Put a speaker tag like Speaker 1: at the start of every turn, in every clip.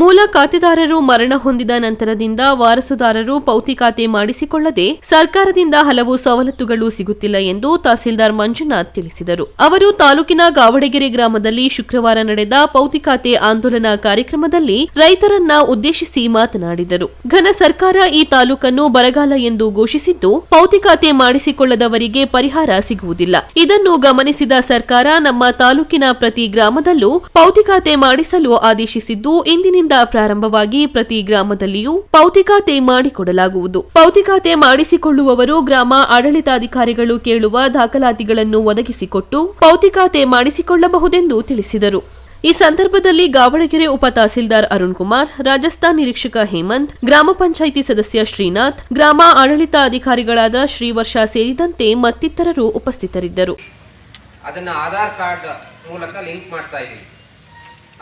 Speaker 1: ಮೂಲ ಖಾತೆದಾರರು ಮರಣ ಹೊಂದಿದ ನಂತರದಿಂದ ವಾರಸುದಾರರು ಪೌತಿ ಖಾತೆ ಮಾಡಿಸಿಕೊಳ್ಳದೆ ಸರ್ಕಾರದಿಂದ ಹಲವು ಸವಲತ್ತುಗಳು ಸಿಗುತ್ತಿಲ್ಲ ಎಂದು ತಹಸೀಲ್ದಾರ್ ಮಂಜುನಾಥ್ ತಿಳಿಸಿದರು. ಅವರು ತಾಲೂಕಿನ ಗಾವಡಗೆರೆ ಗ್ರಾಮದಲ್ಲಿ ಶುಕ್ರವಾರ ನಡೆದ ಪೌತಿ ಖಾತೆ ಆಂದೋಲನ ಕಾರ್ಯಕ್ರಮದಲ್ಲಿ ರೈತರನ್ನ ಉದ್ದೇಶಿಸಿ ಮಾತನಾಡಿದರು. ಘನ ಸರ್ಕಾರ ಈ ತಾಲೂಕನ್ನು ಬರಗಾಲ ಎಂದು ಘೋಷಿಸಿದ್ದು, ಪೌತಿ ಖಾತೆ ಮಾಡಿಸಿಕೊಳ್ಳದವರಿಗೆ ಪರಿಹಾರ ಸಿಗುವುದಿಲ್ಲ. ಇದನ್ನು ಗಮನಿಸಿದ ಸರ್ಕಾರ ನಮ್ಮ ತಾಲೂಕಿನ ಪ್ರತಿ ಗ್ರಾಮದಲ್ಲೂ ಪೌತಿ ಖಾತೆ ಮಾಡಿಸಲು ಆದೇಶಿಸಿದ್ದು, ಇಂದಿನಿಂದ ಪ್ರಾರಂಭವಾಗಿ ಪ್ರತಿ ಗ್ರಾಮದಲ್ಲಿಯೂ ಪೌತಿಕಾತೆ ಮಾಡಿಕೊಡಲಾಗುವುದು. ಪೌತಿಕಾತೆ ಮಾಡಿಸಿಕೊಳ್ಳುವವರು ಗ್ರಾಮ ಆಡಳಿತಾಧಿಕಾರಿಗಳು ಕೇಳುವ ದಾಖಲಾತಿಗಳನ್ನು ಒದಗಿಸಿಕೊಟ್ಟು ಪೌತಿಕಾತೆ ಮಾಡಿಸಿಕೊಳ್ಳಬಹುದೆಂದು ತಿಳಿಸಿದರು. ಈ ಸಂದರ್ಭದಲ್ಲಿ ಗಾವಣಗೆರೆ ಉಪ ತಹಸೀಲ್ದಾರ್ ಅರುಣ್ ಕುಮಾರ್, ರಾಜಸ್ಥಾನ್ ನಿರೀಕ್ಷಕ ಹೇಮಂತ್, ಗ್ರಾಮ ಪಂಚಾಯಿತಿ ಸದಸ್ಯ ಶ್ರೀನಾಥ್, ಗ್ರಾಮ ಆಡಳಿತ ಅಧಿಕಾರಿಗಳಾದ ಶ್ರೀವರ್ಷ ಸೇರಿದಂತೆ ಮತ್ತಿತರರು ಉಪಸ್ಥಿತರಿದ್ದರು.
Speaker 2: ಅದನ್ನು ಆಧಾರ್ ಕಾರ್ಡ್ ಮೂಲಕ ಲಿಂಕ್ ಮಾಡ್ತಾ ಇದ್ದೀವಿ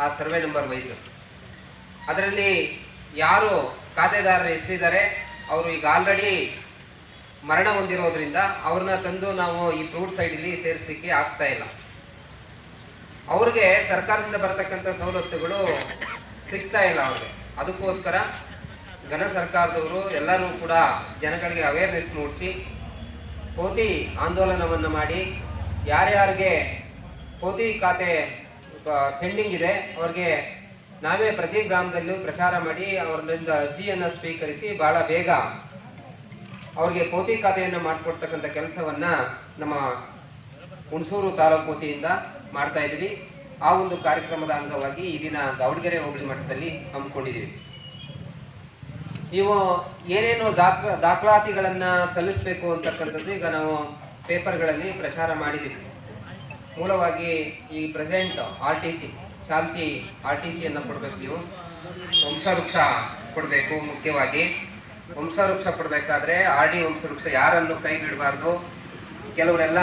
Speaker 2: ಆ ಸರ್ವೆ ನಂಬರ್ ವೈಸ್ ಅದರಲ್ಲಿ ಯಾರು ಖಾತೆದಾರರು ಹೆಸರಿದ್ದಾರೆ ಅವರು ಈಗ ಆಲ್ರೆಡಿ ಮರಣ ಹೊಂದಿರೋದ್ರಿಂದ ಅವ್ರನ್ನ ತಂದು ನಾವು ಈ ಫ್ರೂಟ್ ಸೈಡಲ್ಲಿ ಸೇರಿಸಲಿಕ್ಕೆ ಆಗ್ತಾ ಇಲ್ಲ. ಅವ್ರಿಗೆ ಸರ್ಕಾರದಿಂದ ಬರತಕ್ಕಂಥ ಸವಲತ್ತುಗಳು ಸಿಗ್ತಾ ಇಲ್ಲ ಅವ್ರಿಗೆ. ಅದಕ್ಕೋಸ್ಕರ ಘನ ಸರ್ಕಾರದವರು ಎಲ್ಲರೂ ಕೂಡ ಜನಗಳಿಗೆ ಅವೇರ್ನೆಸ್ ಮೂಡಿಸಿ ಕೋತಿ ಆಂದೋಲನವನ್ನು ಮಾಡಿ, ಯಾರ್ಯಾರಿಗೆ ಕೋತಿ ಖಾತೆ ಪೆಂಡಿಂಗ್ ಇದೆ, ಅವ್ರಿಗೆ ನಾವೇ ಪ್ರತಿ ಗ್ರಾಮದಲ್ಲೂ ಪ್ರಚಾರ ಮಾಡಿ ಅವರಿಂದ ಅರ್ಜಿಯನ್ನು ಸ್ವೀಕರಿಸಿ ಬಹಳ ಬೇಗ ಅವರಿಗೆ ಪೋತಿ ಖಾತೆಯನ್ನು ಮಾಡಿಕೊಡ್ತಕ್ಕಂಥ ಕೆಲಸವನ್ನ ನಮ್ಮ ಹುಣಸೂರು ತಾಲೂಕು ವತಿಯಿಂದ ಮಾಡ್ತಾ ಇದ್ದೀವಿ. ಆ ಒಂದು ಕಾರ್ಯಕ್ರಮದ ಅಂಗವಾಗಿ ಈ ದಿನ ದಾವಣಗೆರೆ ಹೋಬಳಿ ಮಟ್ಟದಲ್ಲಿ ಹಮ್ಮಿಕೊಂಡಿದ್ದೀವಿ. ನೀವು ಏನೇನು ದಾಖ, ದಾಖಲಾತಿಗಳನ್ನ ಸಲ್ಲಿಸಬೇಕು ಅಂತಕ್ಕಂಥದ್ದು ಈಗ ನಾವು ಪೇಪರ್ಗಳಲ್ಲಿ ಪ್ರಚಾರ ಮಾಡಿದ್ದೀವಿ. ಮೂಲವಾಗಿ ಈ ಪ್ರೆಸೆಂಟ್ ಆರ್ ಟಿ ಸಿ ಚಾಲ್ತಿ ಆರ್ ಟಿ ಸಿಯನ್ನು ಕೊಡಬೇಕು ನೀವು. ವಂಶವೃಕ್ಷ ಕೊಡಬೇಕು ಮುಖ್ಯವಾಗಿ. ವಂಶವೃಕ್ಷ ಕೊಡಬೇಕಾದ್ರೆ ಆರ್ ಡಿ ವಂಶವೃಕ್ಷ ಯಾರನ್ನು ಕೈ ಬಿಡಬಾರ್ದು. ಕೆಲವರೆಲ್ಲ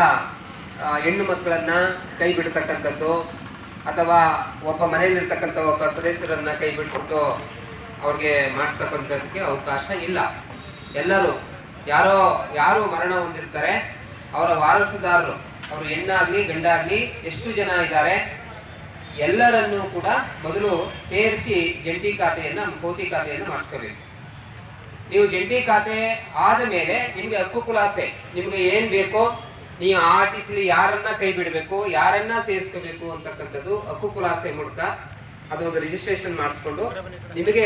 Speaker 2: ಹೆಣ್ಣು ಮಕ್ಕಳನ್ನ ಕೈ ಬಿಡ್ತಕ್ಕಂಥದ್ದು ಅಥವಾ ಒಬ್ಬ ಮನೆಯಲ್ಲಿರ್ತಕ್ಕಂಥ ಒಬ್ಬ ಸದಸ್ಯರನ್ನ ಕೈ ಬಿಟ್ಬಿಟ್ಟು ಅವ್ರಿಗೆ ಮಾಡಿಸ್ತಕ್ಕಂಥದ್ದಕ್ಕೆ ಅವಕಾಶ ಇಲ್ಲ. ಎಲ್ಲರೂ, ಯಾರೋ, ಯಾರು ಮರಣ ಹೊಂದಿರ್ತಾರೆ, ಅವರ ವಾರಸುದಾರರು, ಅವರು ಹೆಣ್ಣಾಗ್ಲಿ ಗಂಡಾಗ್ಲಿ ಎಷ್ಟು ಜನ ಇದ್ದಾರೆ ಎಲ್ಲರನ್ನೂ ಕೂಡ ಮೊದಲು ಸೇರಿಸಿ ಜಂಟಿ ಖಾತೆಯನ್ನ ಕೋತಿ ಖಾತೆಯನ್ನು ಮಾಡಿಸ್ಕೋಬೇಕು. ನೀವು ಜಂಟಿ ಖಾತೆ ಆದ ಮೇಲೆ ನಿಮ್ಗೆ ಹಕ್ಕು ಖುಲಾಸೆ ನಿಮ್ಗೆ ಏನ್ ಬೇಕೋ, ನೀವು ಆರ್ ಟಿ ಸಿ ಯಾರನ್ನ ಕೈ ಬಿಡಬೇಕು, ಯಾರನ್ನ ಸೇರಿಸ್ಕೋಬೇಕು ಅಂತಕ್ಕಂಥದ್ದು ಹಕ್ಕು ಕುಲಾಸೆ ಮೂಲಕ ಅದೊಂದು ರಿಜಿಸ್ಟ್ರೇಷನ್ ಮಾಡಿಸ್ಕೊಂಡು ನಿಮಗೆ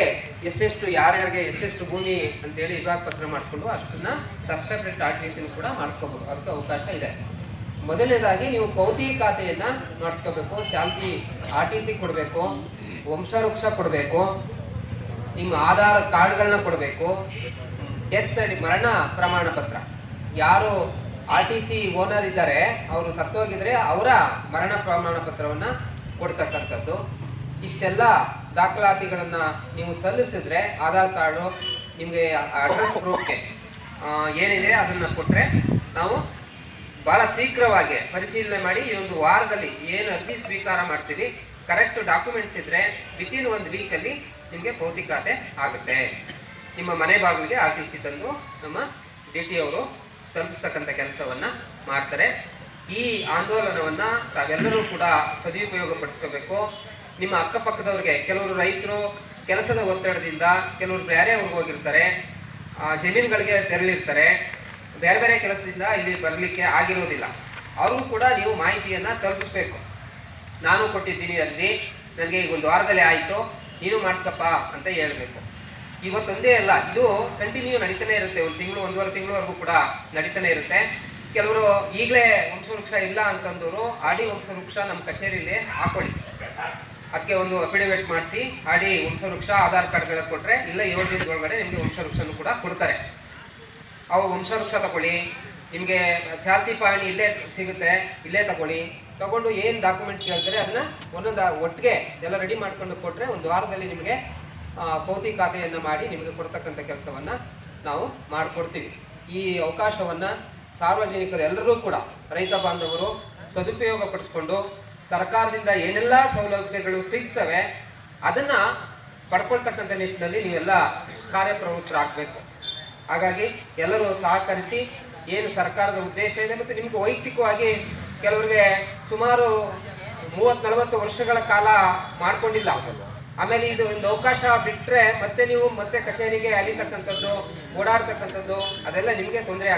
Speaker 2: ಎಷ್ಟೆಷ್ಟು ಯಾರ್ಯಾರಿಗೆ ಎಷ್ಟೆಷ್ಟು ಭೂಮಿ ಅಂತೇಳಿ ವಿಭಾಗ ಪತ್ರ ಮಾಡಿಕೊಂಡು ಅಷ್ಟನ್ನ ಸಬ್ಸೆಪ್ರೇಟ್ ಆರ್ ಟಿ ಸಿ ಕೂಡ ಮಾಡಿಸ್ಕೋಬಹುದು ಅದಕ್ಕೆ ಅವಕಾಶ ಇದೆ. ಮೊದಲನೇದಾಗಿ ನೀವು ಪೌತಿ ಖಾತೆಯನ್ನ ಮಾಡಿಸ್ಕೋಬೇಕು ಚಾಲ್ತಿ ಆರ್ ಟಿ ಸಿ ಕೊಡಬೇಕು, ವಂಶವೃಕ್ಷ ಕೊಡಬೇಕು ನಿಮ್ಮ ಆಧಾರ್ ಕಾರ್ಡ್ಗಳನ್ನ ಕೊಡಬೇಕು. ಎಸ್ ಮರಣ ಪ್ರಮಾಣ ಪತ್ರ. ಯಾರು ಆರ್ ಟಿ ಸಿ ಓನರ್ ಇದ್ದಾರೆ, ಅವರು ಸತ್ತೋಗಿದ್ರೆ ಅವರ ಮರಣ ಪ್ರಮಾಣ ಪತ್ರವನ್ನ ಕೊಡ್ತಕ್ಕಂಥದ್ದು. ಇಷ್ಟೆಲ್ಲ ದಾಖಲಾತಿಗಳನ್ನ ನೀವು ಸಲ್ಲಿಸಿದ್ರೆ ಆಧಾರ್ ಕಾರ್ಡು ನಿಮಗೆ ಅಡ್ರೆಸ್ ಪ್ರೂಫ್ಗೆ ಏನಿದೆ ಅದನ್ನ ಕೊಟ್ರೆ ನಾವು ಬಹಳ ಶೀಘ್ರವಾಗಿ ಪರಿಶೀಲನೆ ಮಾಡಿ ಈ ಒಂದು ವಾರದಲ್ಲಿ ಏನು ಅರ್ಜಿ ಸ್ವೀಕಾರ ಮಾಡ್ತೀವಿ ಕರೆಕ್ಟ್ ಡಾಕ್ಯುಮೆಂಟ್ಸ್ ಇದ್ರೆ ವಿತಿನ್ ಒಂದು ವೀಕ್ ಅಲ್ಲಿ ನಿಮಗೆ ಭೌತಿಕ ಖಾತೆ ಆಗುತ್ತೆ. ನಿಮ್ಮ ಮನೆ ಬಾಗಿಲಿಗೆ ಆರ್ ಟಿ ಸಿ ತಂದು ನಮ್ಮ ಡಿ ಟಿ ಅವರು ತಲುಪಿಸ್ತಕ್ಕಂಥ ಕೆಲಸವನ್ನ ಮಾಡ್ತಾರೆ. ಈ ಆಂದೋಲನವನ್ನ ತಾವೆಲ್ಲರೂ ಕೂಡ ಸದುಪಯೋಗ ಪಡಿಸ್ಕೋಬೇಕು. ನಿಮ್ಮ ಅಕ್ಕಪಕ್ಕದವ್ರಿಗೆ ಕೆಲವರು ರೈತರು, ಕೆಲಸದ ಒತ್ತಡದಿಂದ ಕೆಲವರು ಬೇರೆ ಹೋಗಿರ್ತಾರೆ ಜಮೀನುಗಳಿಗೆ ತೆರಳಿರ್ತಾರೆ. ಬೇರೆ ಬೇರೆ ಕೆಲಸದಿಂದ ಇಲ್ಲಿ ಬರಲಿಕ್ಕೆ ಆಗಿರೋದಿಲ್ಲ ಅವ್ರಿಗೂ ಕೂಡ ನೀವು ಮಾಹಿತಿಯನ್ನ ತಲುಪಿಸ್ಬೇಕು. ನಾನು ಕೊಟ್ಟಿದ್ದೀನಿ ಅರ್ಜಿ ನನಗೆ ಈಗ ಒಂದು ವಾರದಲ್ಲಿ ಆಯಿತು, ನೀನು ಮಾಡಿಸ್ತಪ್ಪ ಅಂತ ಹೇಳಬೇಕು. ಇವತ್ತೊಂದೇ ಅಲ್ಲ, ಇದು ಕಂಟಿನ್ಯೂ ನಡೀತಾನೆ ಇರುತ್ತೆ, ಒಂದು ತಿಂಗಳು, ಒಂದೂವರೆ ತಿಂಗಳವರೆಗೂ ಕೂಡ ನಡೀತಾನೆ ಇರುತ್ತೆ. ಕೆಲವರು ಈಗಲೇ ವಂಶವೃಕ್ಷ ಇಲ್ಲ ಅಂತಂದವರು ಆಡಿ ವಂಶವೃಕ್ಷ ನಮ್ಮ ಕಚೇರಿಯಲ್ಲಿ ಹಾಕೊಳ್ಳಿ. ಅದಕ್ಕೆ ಒಂದು ಅಫಿಡವಿಟ್ ಮಾಡಿಸಿ ಆಡಿ ವಂಶವೃಕ್ಷ, ಆಧಾರ್ ಕಾರ್ಡ್ಗಳ ಕೊಟ್ಟರೆ ಇಲ್ಲ ಏಳು ದಿನದೊಳಗಡೆ ನಿಮಗೆ ವಂಶವೃಕ್ಷನು ಕೂಡ ಕೊಡ್ತಾರೆ. ಅವು ವಂಶವೃಕ್ಷ ತಗೊಳ್ಳಿ. ನಿಮಗೆ ಚಾಲ್ತಿ ಪಹಣಿ ಇಲ್ಲೇ ಸಿಗುತ್ತೆ, ಇಲ್ಲೇ ತಗೊಳ್ಳಿ. ತಗೊಂಡು ಏನು ಡಾಕ್ಯುಮೆಂಟ್ ಕೇಳ್ತಾರೆ ಅದನ್ನ ಒಂದೊಂದು ಒಟ್ಟಿಗೆ ಎಲ್ಲ ರೆಡಿ ಮಾಡ್ಕೊಂಡು ಕೊಟ್ಟರೆ ಒಂದು ವಾರದಲ್ಲಿ ನಿಮಗೆ ಕೌತಿ ಖಾತೆಯನ್ನು ಮಾಡಿ ನಿಮಗೆ ಕೊಡ್ತಕ್ಕಂಥ ಕೆಲಸವನ್ನು ನಾವು ಮಾಡಿಕೊಡ್ತೀವಿ. ಈ ಅವಕಾಶವನ್ನು ಸಾರ್ವಜನಿಕರು ಎಲ್ಲರೂ ಕೂಡ, ರೈತ ಬಾಂಧವರು ಸದುಪಯೋಗ ಪಡಿಸ್ಕೊಂಡು, ಸರ್ಕಾರದಿಂದ ಏನೆಲ್ಲ ಸೌಲಭ್ಯಗಳು ಸಿಗ್ತವೆ ಅದನ್ನು ಪಡ್ಕೊಳ್ತಕ್ಕಂಥ ನಿಟ್ಟಿನಲ್ಲಿ ನೀವೆಲ್ಲ ಕಾರ್ಯಪ್ರವೃತ್ತರಾಗಬೇಕು. ಹಾಗಾಗಿ ಎಲ್ಲರೂ ಸಹಕರಿಸಿ ಏನು ಸರ್ಕಾರದ ಉದ್ದೇಶ ಇದೆ ಮತ್ತು ನಿಮ್ಗೆ ವೈಯಕ್ತಿಕವಾಗಿ ಕೆಲವರಿಗೆ ಸುಮಾರು ಮೂವತ್ ನಲವತ್ತು ವರ್ಷಗಳ ಕಾಲ ಮಾಡ್ಕೊಂಡಿಲ್ಲ. ಆಮೇಲೆ ಇದು ಒಂದು ಅವಕಾಶ ಬಿಟ್ಟರೆ ಮತ್ತೆ ನೀವು ಮತ್ತೆ ಕಚೇರಿಗೆ ಅಲಿತಕ್ಕಂಥದ್ದು ಓಡಾಡ್ತಕ್ಕಂಥದ್ದು ಅದೆಲ್ಲ ನಿಮಗೆ ತೊಂದರೆ ಆಗುತ್ತೆ.